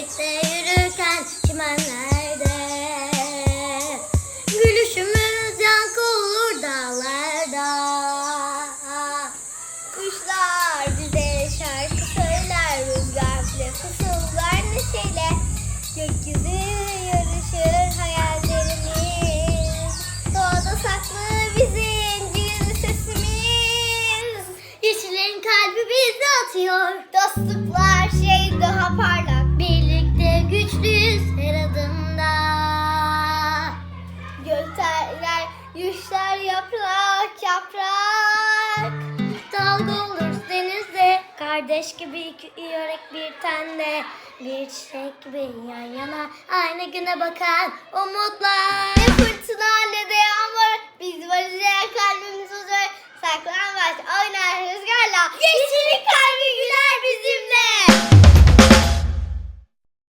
Birlikte yürürken çimenlerde Gülüşümüz yankı olur dağlarda. Kuşlar bize şarkı söyler Rüzgar bile fısıldar neşeyle. Gökyüzü yarışır hayallerimiz. Doğada saklı bizim gizli sesimiz. Yeşillerin kalbi bizi atıyor. Dostluklar yaprak. Dalga oluruz denizde. Kardeş gibi iki yörek bir tende. Bir çiçek gibi yan yana aynı güne bakan umutlar. Ne fırtına ne de yağmur. Biz varız ya kalbimiz huzur. Saklanmaç